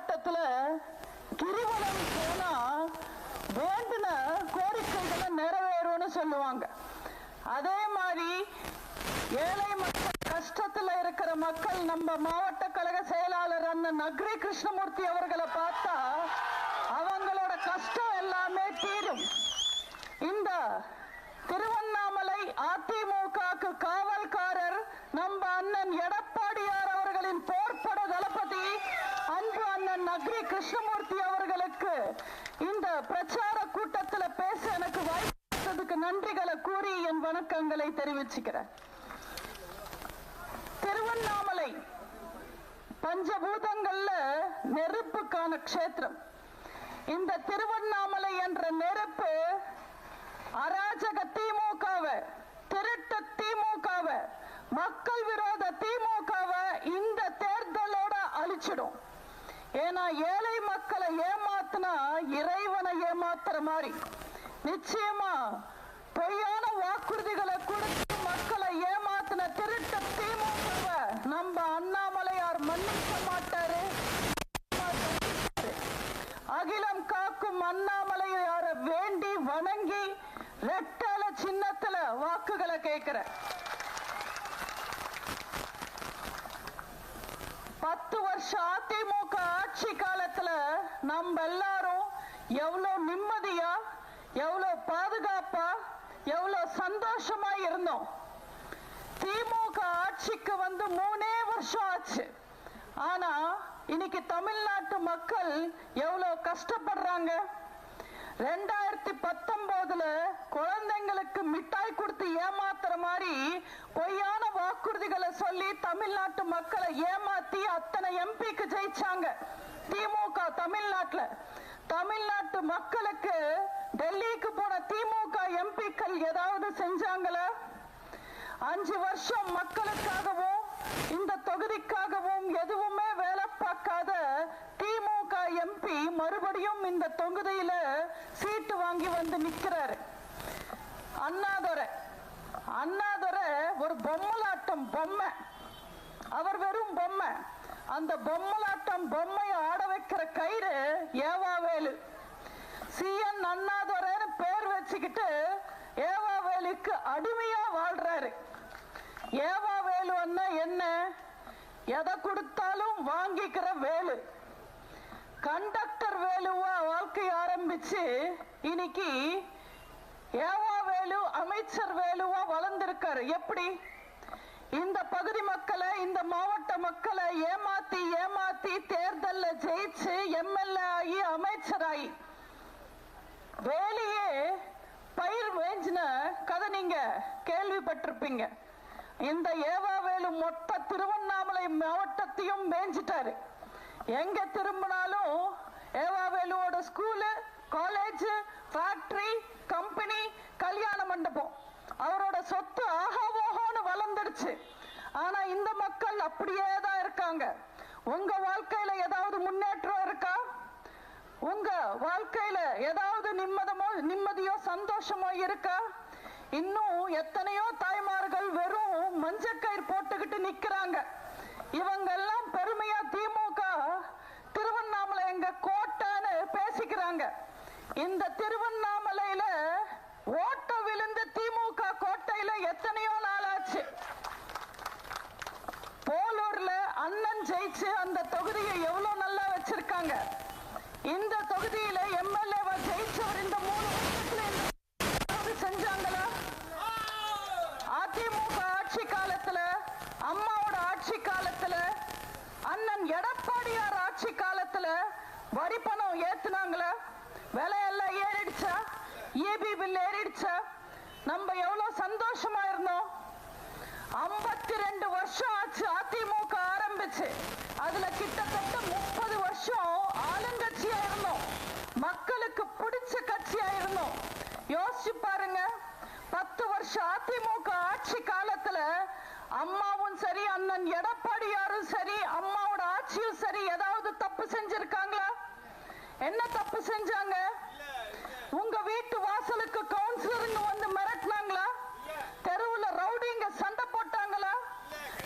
மாவட்டத்துல கிரிவலம் போனா வேண்டின கோரிக்கைகளை நிறைவேறும்னு சொல்லுவாங்க. அதே மாதிரி ஏழை மக்கள் கஷ்டத்துல இருக்கிற மக்கள் நம்ம மாவட்ட கழக செயலாளர் அண்ணன் நக்ரி கிருஷ்ணமூர்த்தி அவர்களை பார்த்தா அவங்களோட கஷ்டம் எல்லாமே தீரும். இந்த திருவண்ணாமலை அதிமுக காவல்காரர் நம்ம அண்ணன் எடப்பாடியார் அவர்களின் போர்ப்பட தளபதி அண்ணன் கிருஷ்ணமூர்த்தி அவர்களுக்கு இந்த பிரச்சார கூட்டத்துல பேச எனக்கு வாய்ப்பு நன்றிகளை கூறி என் வணக்கங்களை தெரிவிச்சுக்கிறேன். திருவண்ணாமலை பஞ்சபூதங்கள்ல நெருப்புக்கான க்ஷேத்திரம். இந்த திருவண்ணாமலை என்ற நெருப்பு அராஜக திமுகவை திருட்டு திமுகவை மக்கள் விரோத திமுகவை இந்த தேர்தலோட அழிச்சிடும். ஏன்னா ஏழை மக்களை ஏமாத்தினா இறைவனை ஏமாத்துற மாதிரி. நிச்சயமா பொய்யான வாக்குறுதிகளை கொடுத்து மக்களை ஏமாத்தின திருட்ட திமுக நம்ம அண்ணாமலையார் மன்னிக்க மாட்டாரு. அகிலம் காக்கும் அண்ணாமலையார வேண்டி வணங்கி ரெட்டல சின்னத்துல வாக்குகளை கேட்கிற பத்து வருஷம் அதிமுக ஆட்சி காலத்துல நம்ம எல்லாரும் எவ்வளவு நிம்மதியா எவ்வளவு பாதுகாப்பா எவ்வளவு சந்தோஷமா இருந்தோம். திமுக ஆட்சிக்கு வந்து மூணே வருஷம் ஆச்சு. ஆனா இன்னைக்கு தமிழ்நாட்டு மக்கள் எவ்வளவு கஷ்டப்படுறாங்க? ரெண்டாயிரத்தி பத்தொன்பதுல குழந்தைங்களுக்கு மிட்டாய் கொடுத்து ஏமாத்துற மாதிரி பொய்யான வாக்குறுதிகளை சொல்லி தமிழ்நாட்டு மக்களை ஏமாத்தி அத்தனை எம்பிக்கு ஜெயிச்சாங்க. திமுக தமிழ்நாட்டுல. தமிழ்நாட்டு மக்களுக்கு டெல்லிக்கு போன திமுக எம்பிக்கள் ஏதாவது செஞ்சாங்களா? அஞ்சு வருஷம் மக்களுக்காகவும் இந்த தொகுதிக்காகவும் எதுவும் எம்பி மறுபடியும் இந்த தொகுதியில சீட்டு வாங்கி வந்து நிக்கிறாரு. அண்ணாதுரை. அண்ணாதுரை ஒரு பொம்மலாட்டம் பொம்மை. அவர் வெறும் பொம்மை. அந்த பொம்மலாட்டம் பொம்மையை ஆட வைக்கிற கயிறு ஏவாவேலு. சிஎன் அண்ணாதுரைன்னு பேர் வச்சுக்கிட்டு ஏவாவேலுக்கு அடிமையா வாழ்றாரு. ஏவாவேலு அண்ணா என்ன? எதை கொடுத்தாலும் வாங்கிக்கிற வேலு. கண்டக்டர் வேலுவா வாழ்க்கை ஆரம்பிச்சு இன்னைக்கு ஏவா வேலு அமைச்சர் வேலுவா வளர்ந்திருக்காரு. எப்படி? இந்த பகுதி மக்களை இந்த மாவட்ட மக்களை ஏமாத்தி ஏமாத்தி தேர்தல்ல ஜெயிச்சு எம்எல்ஏ ஆகி அமைச்சராகி வேலையே பயிர் வேஞ்சின கதை நீங்க கேள்விப்பட்டிருப்பீங்க. இந்த ஏவாவேலு மொத்த திருவண்ணாமலை மாவட்டத்தையும் மேய்ஞ்சிட்டாரு எங்க திரும்பினாலும் ஏவாவேலுவோட ஸ்கூலு காலேஜ் ஃபேக்டரி கம்பெனி கல்யாண மண்டபம். அவரோட சொத்து ஆஹா வளர்ந்துடுச்சு. ஆனா இந்த மக்கள் அப்படியே தான் இருக்காங்க. உங்க வாழ்க்கையில ஏதாவது முன்னேற்றம் இருக்கா? உங்க வாழ்க்கையில ஏதாவது நிம்மதமோ நிம்மதியோ சந்தோஷமோ இருக்கா? இன்னும் எத்தனையோ தாய்மார்கள் வெறும் மஞ்சக்கயிறு போட்டுக்கிட்டு நிக்கிறாங்க இவங்க எல்லாம் பெருமையா திமுக திருவண்ணாமலை எங்க கோட்டைன்னு பேசிக்கிறாங்க இந்த திருவண்ணாமலையில ஓட்ட விழுந்த திமுக கோட்டையில எத்தனையோ நாள் ஆச்சு போலூர்ல அண்ணன் ஜெயிச்சு அந்த தொகுதியை எவ்வளவு நல்லா வச்சிருக்காங்க. இந்த தொகுதியில எம்எல்ஏவா ஜெயிச்சவர் இந்த மூணு வருஷத்துல செஞ்சாங்களா? அதிமுக ஆட்சி காலத்துல அம்மாவோட ஆட்சி காலத்துல அண்ணன் எடப்பாடியார் ஆட்சி காலத்துல வரி பணம் ஏத்துனாங்களா? விலையெல்லாம் ஏறிடுச்சா? EB bill ஏறிடுச்சா? நம்ம எவ்வளோ சந்தோஷமா இருந்தோம். ஐம்பத்தி ரெண்டு வருஷம் ஆச்சு அதிமுக ஆரம்பிச்சு. அதுல கிட்டத்தட்ட முப்பது வருஷம் ஆளுங்கட்சியா இருந்தோம். மக்களுக்கு பிடிச்ச கட்சியா இருந்தோம். யோசிச்சு பாருங்க பத்து வருஷம் அதிமுக ஆட்சி காலத்துல அம்மாவும் சரி அண்ணன் எடப்பாடியாரும் சரி அம்மாவோட ஆட்சியும் சரி ஏதாவது தப்பு செஞ்சிருக்காங்களா? என்ன தப்பு செஞ்சாங்க? உங்க வீட்டு வாசலுக்கு கவுன்சிலருங்க வந்து மிரட்டினாங்களா? தெருவுல ரவுடிங்க சண்டை போட்டாங்களா?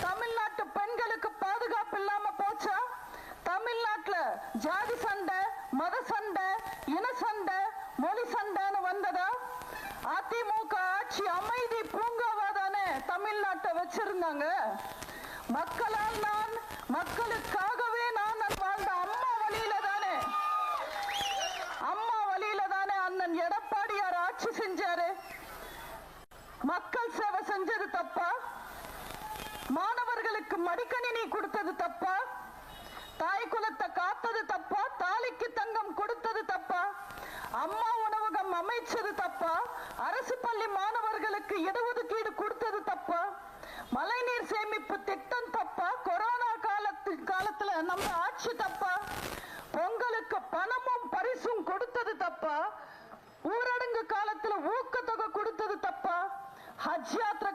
தமிழ்நாட்டு பெண்களுக்கு பாதுகாப்பு இல்லாம போச்சா? தமிழ்நாட்டுல ஜாதி சண்டை மத சண்டை இன சண்டை மொழி சண்டைன்னு வந்ததா? அதிமுக ஆட்சி அமைதி பூங்காவா தானே தமிழ்நாட்டை வச்சிருந்தாங்க? மக்களால் நான் மக்களுக்காக மக்கள் சேவை செஞ்சது தப்பா? மாணவர்களுக்கு மடிக்கணினி கொடுத்தது தப்பா? தாய் குலத்தை காத்தது தப்பா? தாலிக்கு தங்கம் கொடுத்தது தப்பா? அம்மா உணவகம் அமைச்சது தப்பா? அரசு பள்ளி மாணவர்களுக்கு இடஒதுக்கீடு கொடுத்தது தப்பா? மழைநீர் சேமிப்பு திட்டம் தப்பா? கொரோனா காலத்து காலத்துல நம்ம ஆட்சி தப்பா? பொங்கலுக்கு பணமும் பரிசும் கொடுத்தது தப்பா? ஊரடங்கு காலத்துல ஊக்கத்தொகை கொடுத்தது தப்பா? Hajatra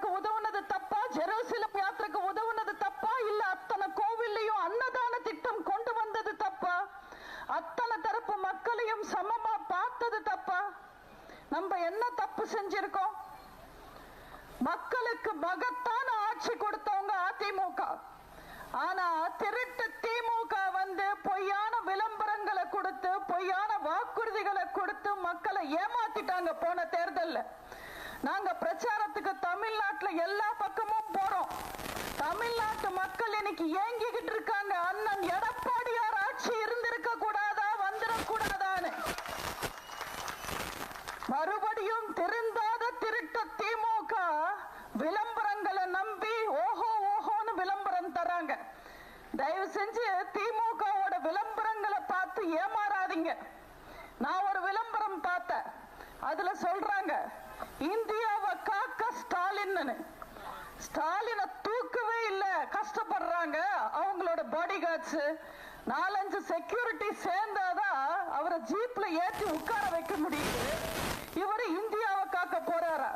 இன்னைக்கு ஏங்கிக்கிட்டு இருக்காங்க அண்ணன் எடப்பாடியார் ஆட்சி இருந்திருக்க கூடாதா? வந்துடக்கூடாதான்னு மறுபடியும் திருந்தாத திருட்ட திமுக விளம்பரங்களை நம்பி ஓஹோ ஓஹோன்னு விளம்பரம் தராங்க தயவு செஞ்சு திமுகவோட விளம்பரங்களை பார்த்து ஏமாறாதீங்க. நான் ஒரு விளம்பரம் பார்த்தேன். அதுல சொல்றாங்க இந்தியாவை காக்க ஸ்டாலின் ஸ்டாலினை கஷ்டப்படுறாங்க. அவங்களோட பாடி கார்ட்ஸ் நாலஞ்சு செக்யூரிட்டி சேர்ந்தாதான் அவரை ஜீப்ல ஏற்றி உட்கார வைக்க முடியுது. இவர் இந்தியாவை காக்க போறாரா?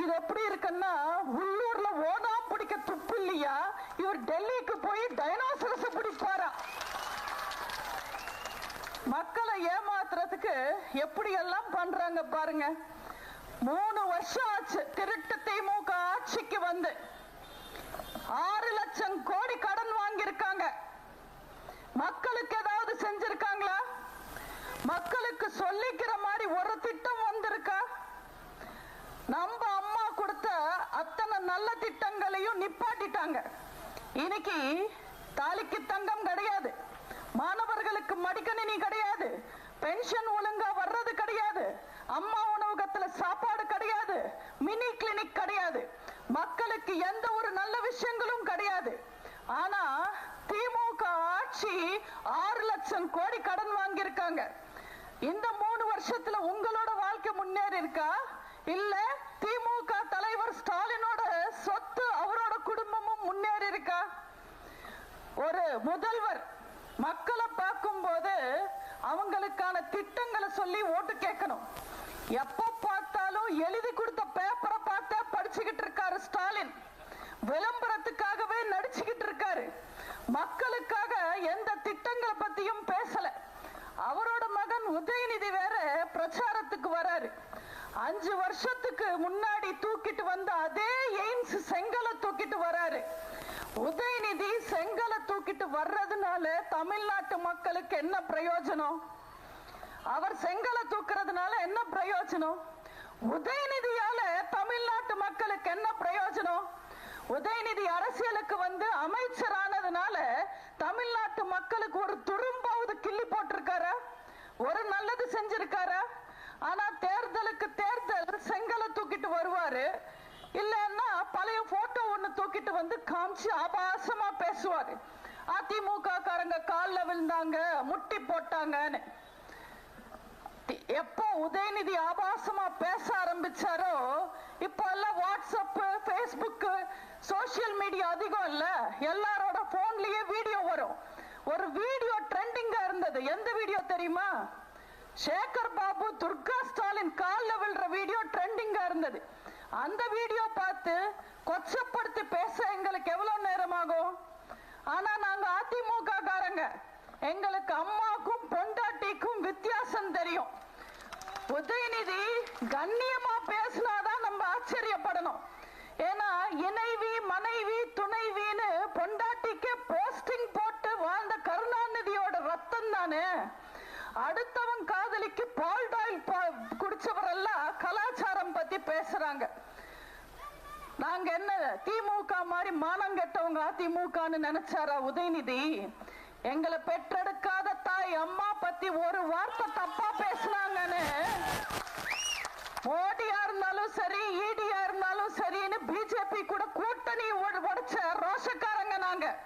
இது எப்படி இருக்குன்னா உள்ளூர்ல ஓனா பிடிக்க துப்பு இல்லையா? இவர் டெல்லிக்கு போய் டைனோசரஸ் பிடிப்பாரா? மக்களை ஏமாத்துறதுக்கு எப்படி எல்லாம் பண்றாங்க பாருங்க. மூணு வருஷம் ஆச்சு திருட்டு திமுக ஆட்சிக்கு வந்து. ஆறு லட்சம் கோடி கடன் வாங்கியிருக்காங்க. மக்களுக்கு ஏதாவது செஞ்சிருக்காங்களா? மக்களுக்கு சொல்லிக்கிற மாதிரி ஒரு திட்டம் வந்திருக்கா? நம்ம அம்மா கொடுத்த அத்தனை நல்ல திட்டங்களையும் நிப்பாட்டிட்டாங்க. இன்னைக்கு தாலிக்கு தங்கம் கிடையாது. மாணவர்களுக்கு மடிக்கணினி கிடையாது. பென்ஷன் ஒழுங்கா வர்றது கிடையாது. அம்மா உணவகத்துல சாப்பாடு கிடையாது. மினி கிளினிக் கிடையாது. மக்களுக்கு எந்த ஒரு நல்ல விஷயங்களும் கிடையாது. ஆனா திமுக ஆட்சி ஆறு லட்சம் கோடி கடன் வாங்கியிருக்காங்க. இந்த மூணு வருஷத்துல உங்களோட வாழ்க்கை முன்னேறி இருக்கா இல்ல திமுக தலைவர் ஸ்டாலினோட சொத்து அவரோட குடும்பமும் முன்னேறி இருக்கா ஒரு முதல்வர் மக்களை பார்க்கும்போது அவங்களுக்கான திட்டங்களை சொல்லி ஓட்டு கேட்கணும். எப்ப பார்த்தாலும் எழுதி கொடுத்த பேப்பரை பார்த்தா படிச்சுக்கிட்டு இருக்க ஸ்டாலின் விளம்பரத்துக்காகவே நடிச்சுக்கிட்டு இருக்காரு. மக்களுக்காக எந்த திட்டங்களை பத்தியும் பேசல. அவரோட மகன் உதயநிதி வேற பிரச்சாரத்துக்கு வராரு. அஞ்சு வருஷத்துக்கு முன்னாடி தூக்கிட்டு வந்த அதே எய்ம்ஸ் செங்கலை தூக்கிட்டு வராரு. உதயநிதி செங்கலை தூக்கிட்டு வர்றதுனால தமிழ்நாட்டு மக்களுக்கு என்ன பிரயோஜனம்? அவர் செங்கலை தூக்குறதுனால என்ன பிரயோஜனம்? உதயநிதியால தமிழ்நாடு மக்களுக்கு என்ன பிரயோஜனம்? உதயநிதி அரசியலுக்கு வந்து அமைச்சரானதுனால தமிழ்நாட்டு மக்களுக்கு ஒரு துரும்பாவது கிள்ளி போட்டிருக்காரா? ஒரு நல்லது செஞ்சிருக்காரா? ஆனா தேர்தலுக்கு தேர்தல் செங்கலை தூக்கிட்டு வருவாரு. இல்லன்னா பழைய போட்டோ ஒண்ணு தூக்கிட்டு வந்து காமிச்சு ஆபாசமா பேசுவாரு. அதிமுக காரங்க கால்ல விழுந்தாங்க முட்டி போட்டாங்கன்னு. எப்போ உதயநிதி ஆபாசமா பேச ஆரம்பிச்சாரோ இப்போ எல்லாம் வாட்ஸ்அப் ஃபேஸ்புக் சோஷியல் மீடியா அதிகம் இல்ல. எல்லாரோட போன்லயே வீடியோ வரும். ஒரு வீடியோ ட்ரெண்டிங்கா இருந்தது. எந்த வீடியோ தெரியுமா? சேகர் பாபு துர்கா ஸ்டாலின் காலில் விழுற வீடியோ ட்ரெண்டிங்கா இருந்தது. அந்த வீடியோ பார்த்து கொச்சப்படுத்தி பேச எங்களுக்கு எவ்வளவு நேரம் ஆகும் ஆனா நாங்க அதிமுக காரங்க எங்களுக்கு அம்மாக்கும் பொண்டாட்டிக்கும் வித்தியாசம் தெரியும். உதயநிதி கண்ணியமா ஆச்சரியப்படணும். ஏன்னா இணைவி மனைவி துணைவின்னு பொண்டாட்டிக்கு போஸ்டிங் போட்டு வாழ்ந்த கருணாநிதியோட ரத்தம் தானே? அடுத்தவன் காதலிக்கு பால் டாயில் குடிச்சவரெல்லாம் கலாச்சாரம் பத்தி பேசுறாங்க. நாங்க என்ன திமுக மாதிரி மானம் கெட்டவங்க அதிமுகன்னு நினைச்சாரா உதயநிதி? எங்களை பெற்றெடுக்காத தாய் அம்மா பத்தி ஒரு வார்த்தை தப்பா பேசுனாங்கன்னு. மோடியா இருந்தாலும் சரி ஈடியா இருந்தாலும் சரின்னு பிஜேபி கூட கூட்டணி உட- உடைச்ச ரோஷக்காரங்க நாங்க.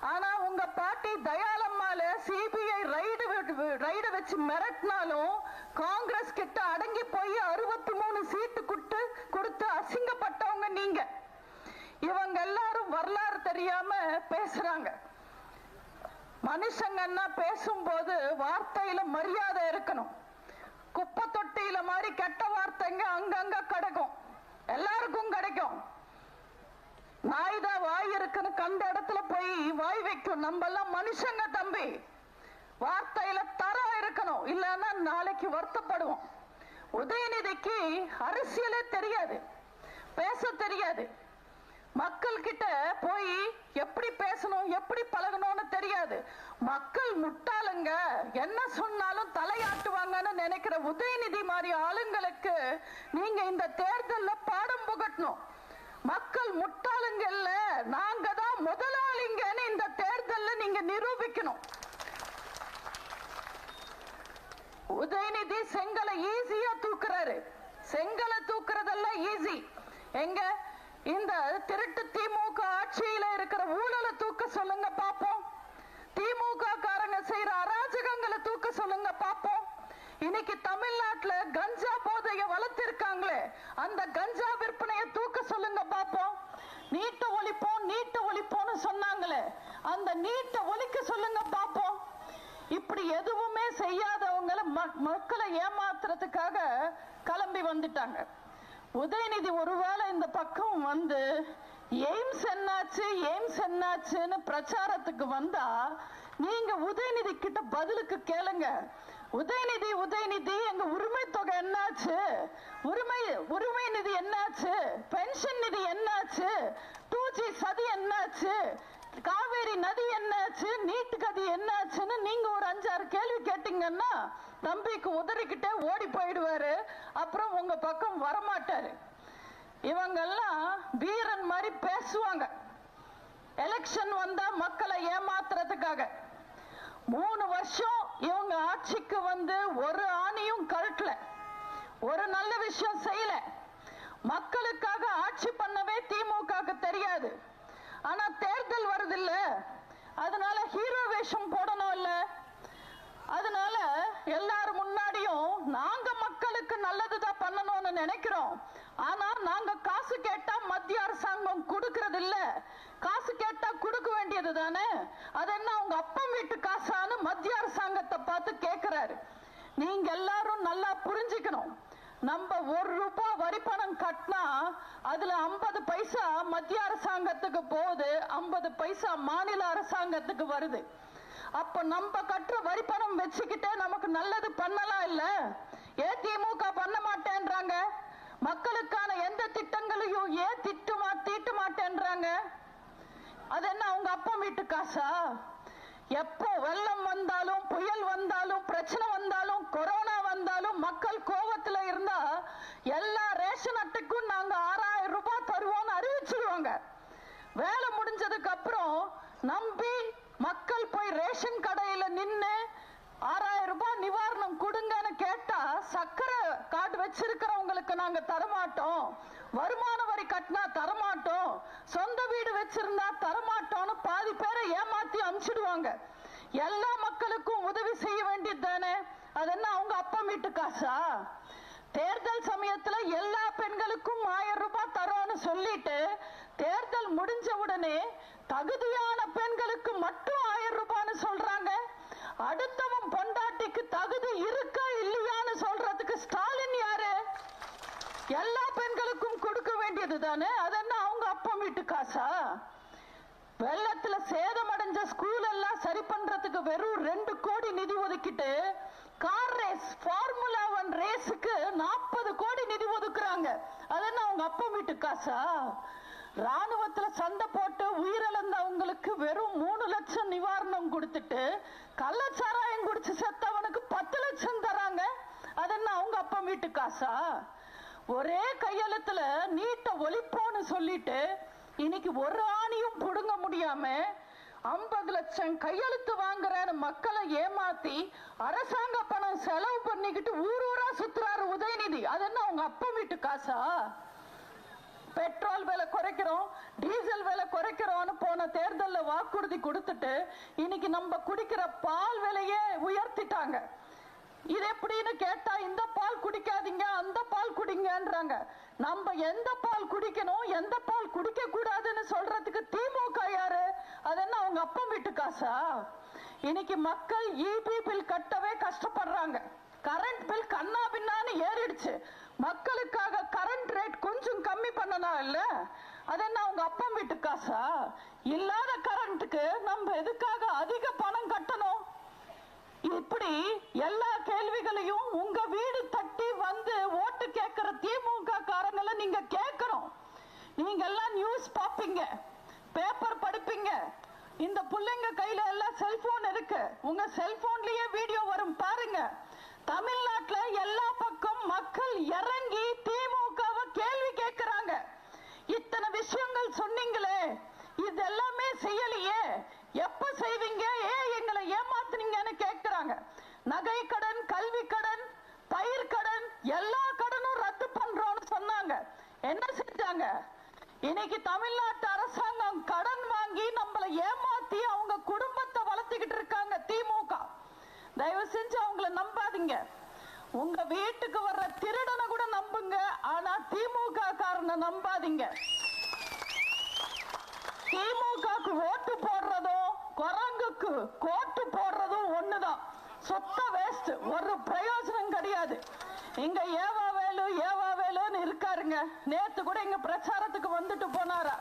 ஆனா உங்க பாட்டி தயாளம்மால சிபிஐ ரைடு ரைடு வச்சு மிரட்டினாலும் காங்கிரஸ் கிட்ட அடங்கி போய் அறுபத்தி மூணு சீட்டு குட்டு கொடுத்து அசிங்கப்பட்டவங்க நீங்க. இவங்க எல்லாரும் வரலாறு தெரியாம பேசுறாங்க. மனுஷங்கன்னா பேசும்போது வார்த்தையில மரியாதை இருக்கணும். குப்பை தொட்டியில மாதிரி கெட்ட வார்த்தைங்க அங்கங்க கிடைக்கும். எல்லாருக்கும் கிடைக்கும். நாய் தான் வாய் இருக்குன்னு கண்ட இடத்துல போய் வாய் வைக்கும். நம்ம எல்லாம் மனுஷங்க தம்பி. வார்த்தையில தரம் இருக்கணும். இல்லைன்னா நாளைக்கு வருத்தப்படுவோம். உதயநிதிக்கு அரசியலே தெரியாது. பேச தெரியாது. மக்கள் கிட்ட போய் எப்படி பேசணும் எப்படி பழகணும்னு தெரியாது. மக்கள் முட்டாளுங்க. என்ன சொன்னாலும் தலையாட்டுவாங்கன்னு நினைக்கிற உதயநிதி மாதிரி ஆளுங்களுக்கு நீங்க இந்த தேர்தலில் பாடம் புகட்டணும். மக்கள் முட்டாளுங்க இல்ல நாங்க தான் முதலாளிங்கன்னு இந்த தேர்தல்ல நீங்க நிரூபிக்கணும். உதயநிதி செங்கலை ஈஸியா தூக்குறாரு. செங்கலை தூக்குறதெல்லாம் ஈஸி எங்க? இந்த திருட்டு திமுக ஆட்சியில இருக்கிற ஊழலை தூக்க சொல்லுங்க பாப்போம். திமுக காரங்க செய்யற அராஜகங்களை தூக்க சொல்லுங்க பாப்போம். இன்னைக்கு தமிழ்நாட்டுல கஞ்சா போதைய வளர்த்திருக்காங்களே அந்த கஞ்சா விற்பனையை தூக்க சொல்லுங்க பாப்போம். நீட்ட ஒழிப்போம் நீட்ட ஒழிப்போம்னு சொன்னாங்களே அந்த நீட்ட ஒழிக்க சொல்லுங்க பாப்போம். இப்படி எதுவுமே செய்யாதவங்களை மக்களை ஏமாத்துறதுக்காக கிளம்பி வந்துட்டாங்க. உதயநிதி ஒருவேளை இந்த பக்கம் வந்து எய்ம்ஸ் என்னாச்சு? எய்ம்ஸ் என்னாச்சுன்னு பிரச்சாரத்துக்கு வந்தா நீங்க உதயநிதி கிட்ட பதிலுக்கு கேளுங்க. உதயநிதி உதயநிதி எங்க உரிமை தொகை என்னாச்சு? உரிமை உரிமை நிதி என்னாச்சு? பென்ஷன் நிதி என்னாச்சு? டூ ஜி சதி என்னாச்சு? காவேரி நதி என்னாச்சு? நீட்டு கதி என்னாச்சுன்னு நீங்க ஒரு அஞ்சாறு கேள்வி கேட்டீங்கன்னா தம்பிக்கு உதறிக்கிட்டே ஓடி போயிடுவாரு. அப்புறம் உங்க பக்கம் வரமாட்டாரு. இவங்கெல்லாம் வீரன் மாதிரி பேசுவாங்க. எலெக்ஷன் வந்தா மக்களை ஏமாத்துறதுக்காக. மூணு வருஷம் இவங்க ஆட்சிக்கு வந்து ஒரு ஆணியும் கழட்டல. ஒரு நல்ல விஷயம் செய்யல. மக்களுக்காக ஆட்சி பண்ணவே திமுகக்கு தெரியாது. ஆனா தேர்தல் வருது நினைக்கிறோம். ஆனா நாங்க காசு கேட்டா மத்திய அரசாங்கம் கொடுக்கறது இல்ல காசு கேட்டா கொடுக்க வேண்டியது தானே அது என்ன அவங்க அப்பம் வீட்டு காசான்னு மத்திய அரசாங்கத்தை பார்த்து கேட்கிறாரு நீங்க எல்லாரும் நல்லா புரிஞ்சுக்கணும். நம்ம ஒரு ரூபாய் வரி பணம் கட்டினா அதுல ஐம்பது பைசா மத்திய அரசாங்கத்துக்கு போகுது. ஐம்பது பைசா மாநில அரசாங்கத்துக்கு வருது. அப்ப நம்ம கட்டுற வரி பணம் வச்சுக்கிட்டே நமக்கு நல்லது பண்ணலாம் இல்ல? ஏதிமுக திமுக பண்ண மாட்டேன்றாங்க. மக்களுக்கான எந்த திட்டங்களையும் ஏன் திட்டுமா தீட்ட மாட்டேன்றாங்க? அது என்ன அவங்க அப்பா வீட்டு காசா? எப்போ வெள்ளம் வந்தாலும் புயல் வந்தாலும் பிரச்சனை வந்தாலும் கொரோனா வந்தாலும் மக்கள் கோபத்துல இருந்தா எல்லா ரேஷன் அட்டைக்கும் நாங்க ஆறாயிரம் ரூபாய் தருவோம்னு அறிவிச்சிருவாங்க. வேலை முடிஞ்சதுக்கு அப்புறம் நம்பி மக்கள் போய் ரேஷன் கடையில நின்னு ஆறாயிரம் ரூபாய் நிவாரணம் சக்கரை கார்டு வச்சிருக்கிறவங்களுக்கு நாங்க தரமாட்டோம். வருமான வரி கட்டினா தரமாட்டோம். சொந்த வீடு வச்சிருந்தா தரமாட்டோம்னு பாதி பேரை ஏமாத்தி அனுப்பிச்சிடுவாங்க. எல்லா மக்களுக்கும் உதவி செய்ய வேண்டியது தானே? அது என்ன அவங்க அப்பா வீட்டு காசா? தேர்தல் சமயத்துல எல்லா பெண்களுக்கும் ஆயிரம் ரூபாய் தரோன்னு சொல்லிட்டு தேர்தல் முடிஞ்ச உடனே தகுதியான பெண்களுக்கு மட்டும் ஆயிரம் ரூபான்னு சொல்றாங்க. அடுத்தவன் பொண்டாட்டிக்கு தகுதி இருக்கா இல்லையான்னு சொல்றதுக்கு ஸ்டாலின் யாரு? எல்லா பெண்களுக்கும் கொடுக்க வேண்டியது தானே? அது என்ன அவங்க அப்பா வீட்டு காசா? வெள்ளத்துல சேதமடைஞ்ச ஸ்கூல் எல்லாம் சரி பண்றதுக்கு வெறும் ரெண்டு கோடி நிதி ஒதுக்கிட்டு கார் ரேஸ் ஃபார்முலா ஒன் ரேஸுக்கு நாற்பது கோடி நிதி ஒதுக்குறாங்க. அது என்ன அவங்க அப்பா வீட்டு காசா? ராணுவத்துல சண்டை போட்டு உயிரிழந்தவங்களுக்கு வெறும் மூணு லட்சம் நிவாரணம் கொடுத்துட்டு கள்ளச்சாராயம் குடிச்சு செத்தவனுக்கு பத்து லட்சம் தராங்க. அது என்ன அவங்க அப்பா வீட்டு காசா? ஒரே கையெழுத்துல நீட்ட ஒழிப்போன்னு சொல்லிட்டு இன்னைக்கு ஒரு ஆணியும் புடுங்க முடியாம ஐம்பது லட்சம் கையெழுத்து வாங்குறாரு மக்களை ஏமாத்தி அரசாங்க பணம் செலவு பண்ணிக்கிட்டு ஊர் ஊரா சுத்துறாரு உதயநிதி. அது என்ன உங்க அப்பா வீட்டு காசா? பெட்ரோல் விலை குறைக்கிறோம் டீசல் விலை குறைக்கிறோம்னு போன தேர்தலில் வாக்குறுதி கொடுத்துட்டு இன்னைக்கு நம்ம குடிக்கிற பால் விலையே உயர்த்திட்டாங்க. இது எப்படின்னு கேட்டா இந்த பால் குடிக்காதீங்க அந்த பால் குடிங்கன்றாங்க. நம்ம எந்த பால் குடிக்கணும் எந்த பால் குடிக்க கூடாதுன்னு சொல்றதுக்கு திமுக யாரு? அது என்ன அவங்க அப்பா வீட்டு காசா? இன்னைக்கு மக்கள் இபி பில் கட்டவே கஷ்டப்படுறாங்க. கரண்ட் பில் கண்ணா பின்னான்னு ஏறிடுச்சு. மக்களுக்காக கரண்ட் ரேட் கொஞ்சம் கம்மி பண்ணனா இல்ல? அது என்ன உங்க அப்பா வீட்டு காசா இல்லாத கரண்ட்டுக்கு நம்ம எதுக்காக அதிக பணம் கட்டணும்? இப்படி எல்லா கேள்விகளையும் உங்க வீடு தட்டி வந்து ஓட்டு கேட்கிற திமுக காரங்களை நீங்க கேட்கணும் நீங்க எல்லாம் நியூஸ் பாப்பீங்க பேப்பர் படிப்பீங்க. இந்த புள்ளைங்க கையில எல்லாம் செல்போன் இருக்கு. உங்க செல்போன்லயே வீடியோ வரும் பாருங்க. தமிழ்நாட்டுல எல்லா பக்கம் மக்கள் இறங்கி திமுகவை கேள்வி விஷயங்கள் சொன்னீங்களே இதெல்லாமே செய்யலையே. எப்ப செய்வீங்க? ஏன் எங்களை ஏமாத்துனீங்கன்னு கேட்கிறாங்க நகை கடன் கல்வி கடன் பயிர் கடன் எல்லா கடனும் ரத்து பண்றோம்னு சொன்னாங்க. என்ன செஞ்சாங்க? இன்னைக்கு தமிழ்நாட்டு அரசாங்கம் கடன் வாங்கி நம்மள ஏமாத்தி அவங்க குடும்பத்தை வளர்த்திக்கிட்டு இருக்காங்க திமுக. தயவு செஞ்சு அவங்கள நம்பாதீங்க. உங்க வீட்டுக்கு வர்ற திருடனை கூட நம்புங்க ஆனா திமுக காரனை நம்பாதீங்க. திமுகக்கு ஓட்டு போடுறதும் குரங்குக்கு கோட்டு போடுறதும் ஒண்ணுதான். சொத்த வேஸ்ட் ஒரு பிரயோஜனம் கிடையாது. இங்க ஏவா வேலு ஏவா வேலுன்னு இருக்காருங்க. நேத்து கூட இங்க பிரச்சாரத்துக்கு வந்துட்டு போனாரா?